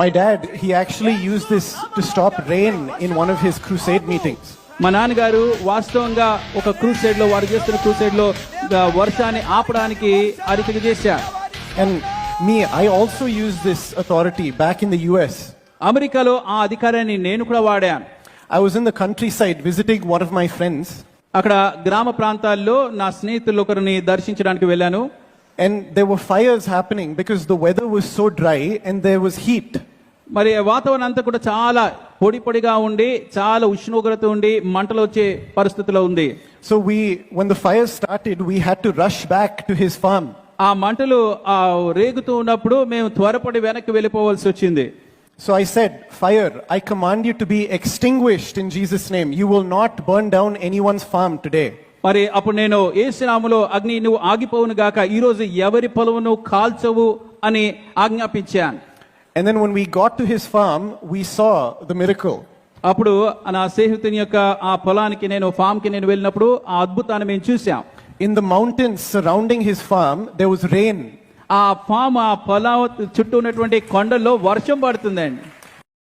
My dad he actually use this to stop rain in one of his crusade meetings మా నాన్నగారు వాస్తవంగా ఒక క్రూసైడ్లో వారు చేస్తున్న క్రూసైడ్లో వర్షాన్ని ఆపడానికి అరికలు and me I also use this authority back in the US అమెరికాలో ఆ అధికారాన్ని నేను కూడా వాడాను. I was in the countryside visiting one of my friends అక్కడ గ్రామ ప్రాంతాల్లో నా స్నేహితులు ఒకరిని దర్శించడానికి వెళ్ళాను. And there were fires happening because the weather was so dry and there was heat. మరి వాతావరణం అంతా కూడా చాలా పొడి పొడిగా ఉండి చాలా ఉష్ణోగ్రత ఉండి మంటలు వచ్చే పరిస్థితిలో ఉంది So we, when the fire started, we had to rush back to his farm. ఆ మంటలు ఆ రేగుతూ ఉన్నప్పుడు మేము త్వరపడి వెనక్కి వెళ్ళిపోవాల్సి వచ్చింది So I said, Fire, I command you to be extinguished in Jesus' name. You will not burn down anyone's farm today. మరి అప్పుడు నేను ఏసునాములో అగ్ని నువ్వు ఆగిపోవును గాక ఈ రోజు ఎవరి పొలవును కాల్చవు అని ఆజ్ఞాపించాను And then when we got to his farm, we saw the miracle. అప్పుడు నా స్నేహితుని యొక్క ఆ పొలానికి నేను ఫామ్కి నేను వెళ్ళినప్పుడు ఆ అద్భుతాన్ని మేము చూసాం In the mountains surrounding his farm, there was rain. ఆ ఫామ్ ఆ పొలం చుట్టూ ఉన్నటువంటి కొండల్లో వర్షం పడుతుందండి